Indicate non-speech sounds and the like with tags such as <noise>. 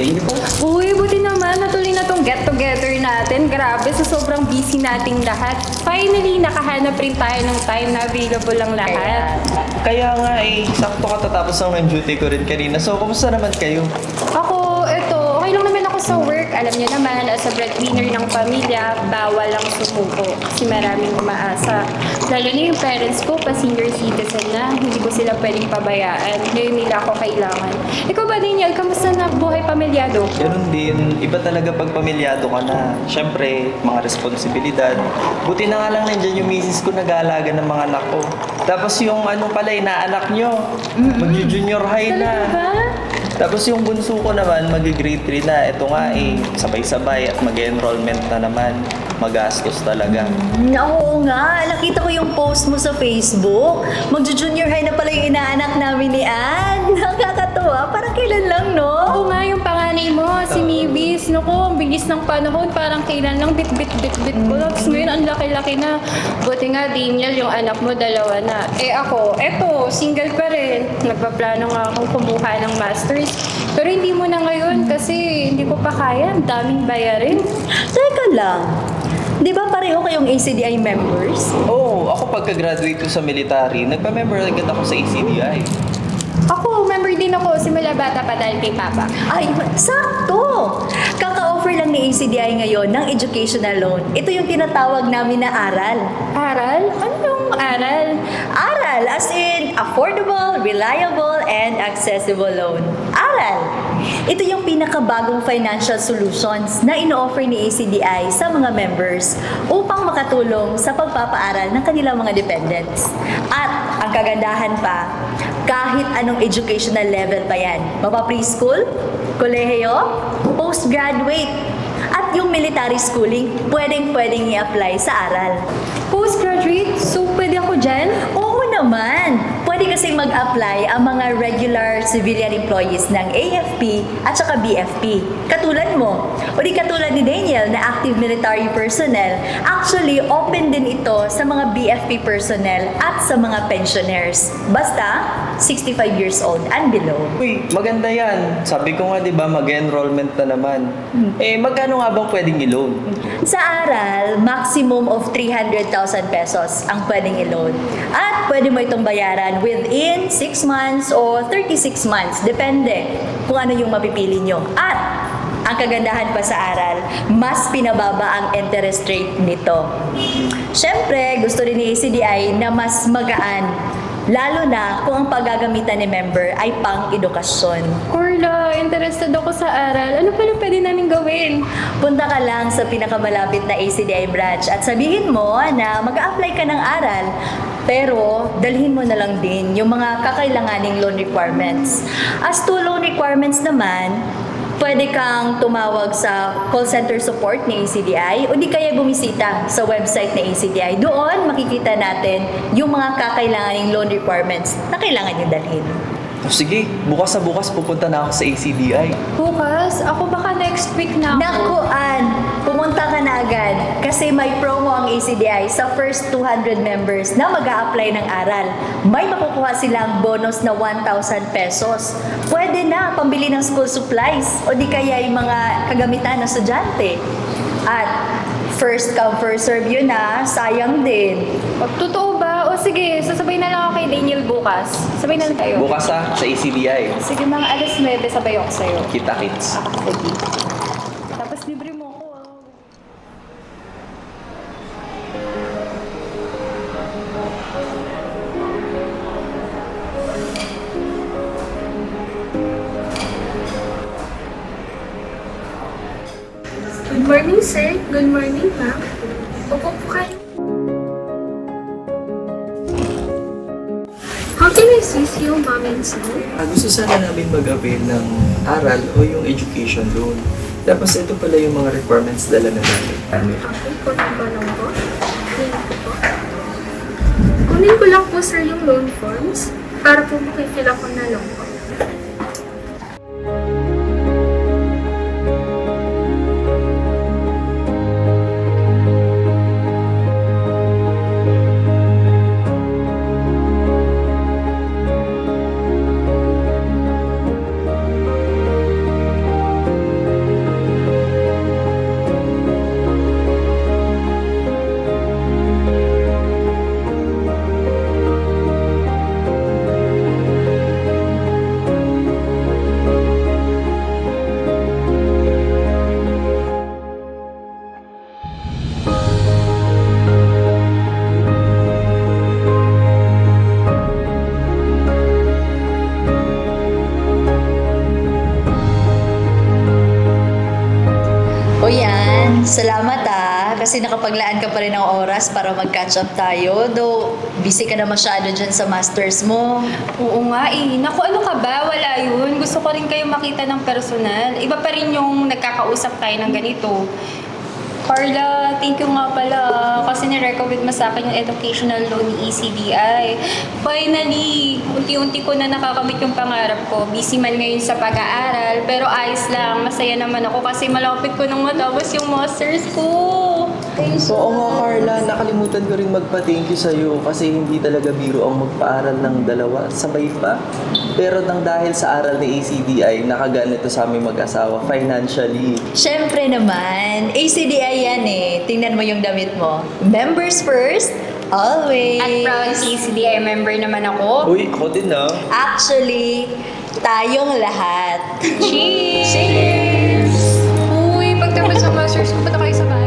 Thank you po. Uy, buti naman natuloy na tong get-together natin. Grabe, sa sobrang busy nating lahat. Finally, nakahanap rin tayo ng time na available lang lahat. Kaya nga eh, sakto katatapos ng duty ko rin kanina. So, kumusta naman kayo? Ako, sa work. Alam niyo naman, as a breadwinner ng pamilya, bawal lang sumuko kasi maraming umaasa. Lalo na yung parents ko, pa senior citizen na, hindi ko sila pwedeng pabayaan. Ngayon nila ako kailangan. Ikaw ba, Daniel, kamusta na buhay pamilyado? Ganun din, iba talaga pag pamilyado ka na. Siyempre, mga responsibilidad. Buti na nga lang nandiyan yung misis ko nag-aalaga ng mga anak ko. Tapos yung ano pala, inaanak nyo, mag-junior high na. Talaga ba? Tapos yung bunso ko naman, mag-grade 3 na. Ito nga eh, sabay-sabay at mag-enrollment na naman. Magastos talaga. Mm, Oo nga, nakita ko yung post mo sa Facebook. Magjo-junior high na pala yung inaanak namin ni Ann. <laughs> Nakakatuwa, parang kailan lang, no? Bilis ng panahon. Parang kailan lang bit-bit-bit-bit ko. Tapos ngayon, ang laki-laki na. Buti nga, Daniel, yung anak mo, dalawa na. Eh ako, eto, single pa rin. Nagpaplano nga akong kumuha ng masters. Pero hindi mo na ngayon kasi hindi ko pa kaya. Ang daming bayarin. Teka lang. Di ba pareho kayong ACDI members? Oo, oh, ako pagka-graduate ko sa military, nagpa-member agad ako sa ACDI. Ako, member din ako simula bata pa dahil kay Papa. Ay, sakto! Kaka-offer lang ni ACDI ngayon ng educational loan. Ito yung tinatawag namin na aral. Aral? Ano yung aral? Aral as in affordable, reliable, and accessible loan. Aral! Ito yung pinakabagong financial solutions na ino-offer ni ACDI sa mga members upang makatulong sa pagpapaaral ng kanilang mga dependents. At ang kagandahan pa, kahit anong educational level pa yan, mapa preschool, kolehiyo, postgraduate, at yung military schooling, pwedeng-pwedeng i-apply sa aral. Postgraduate? So, pwede ako dyan? Oo naman! Pwede kasi mag-apply ang mga regular civilian employees ng AFP at saka BFP. Katulad mo. O di katulad ni Daniel na active military personnel. Actually, open din ito sa mga BFP personnel at sa mga pensioners. Basta, 65 years old and below. Uy, maganda yan. Sabi ko nga, di ba, mag-enrollment na naman. Eh, magkano nga bang pwedeng i-loan? Sa aral, maximum of 300,000 pesos ang pwedeng i-loan. At pwede mo itong bayaran within 6 months o 36 months. Depende kung ano yung mapipili nyo. At ang kagandahan pa sa aral, mas pinababa ang interest rate nito. Siyempre, gusto rin ni ACDI na mas magaan, lalo na kung ang paggagamitan ni member ay pang-edukasyon. Carla, interested ako sa aral. Ano pala pwede namin gawin? Punta ka lang sa pinakamalapit na ACDI branch at sabihin mo na mag apply ka ng aral. Pero, dalhin mo na lang din yung mga kakailanganing loan requirements. As to loan requirements naman, pwede kang tumawag sa call center support ni ACDI o di kaya bumisita sa website ng ACDI. Doon makikita natin yung mga kakailanganing loan requirements na kailangan nyo dalhin. Oh, sige, bukas sa bukas pupunta na ako sa ACDI. Bukas? Ako baka next week na ako. Naku, Ann, pumunta ka na agad kasi may promo ang ACDI sa first 200 members na mag apply ng aral. May makukuha silang bonus na 1,000 pesos. Pwede na pambili ng school supplies o di kaya yung mga kagamitan ng estudyante. At first come, first serve yun na, sayang din. Pag totoo ba? O sige, sasabay na lang ako kay Daniel bukas. Sabay na lang tayo. Bukas ha, sa ACDI. Sige, mga alas 9, sabay ako sa'yo. Kita kits. Ah, sige. Tapos libre mo ako. Good morning, sir. Good morning, ma'am. Upo po kayo. How can I assist you, ma'am and sir? Ah, gusto sana namin mag-avail ng aral o yung education loan. Tapos ito pala yung mga requirements dala na namin. Okay, kunin ko lang po. You po. Kunin ko lang po, sir, yung loan forms para po makifill ako na lang Salamat ah. Kasi nakapaglaan ka pa rin ng oras para mag-catch up tayo. Though, busy ka na masyado dyan sa masters mo. Oo nga eh. Naku, ano ka ba? Wala yun. Gusto ko rin kayo makita ng personal. Iba pa rin yung nagkakausap tayo ng ganito. Carla, thank you nga pala kasi ni-recommend mo sa akin yung educational loan ni ECDI. Finally, unti-unti ko na nakakamit yung pangarap ko. Busy man ngayon sa pag-aaral, pero ayos lang. Masaya naman ako kasi malapit ko nang matapos yung masters ko. Oo nga Carla, nakalimutan ko rin magpa-thank you sa'yo kasi hindi talaga biro ang magpaaral ng dalawa sabay pa. Pero nang dahil sa aral ni ACDI, nakaganito sa aming mag-asawa financially. Siyempre naman, ACDI yan eh. Tingnan mo yung damit mo. Members first, always. At proud ECDI member naman ako. Uy, ako din ah. Actually, tayong lahat. Cheers! Uy, pagtapos ng masters ko, punta kayo sa bahay.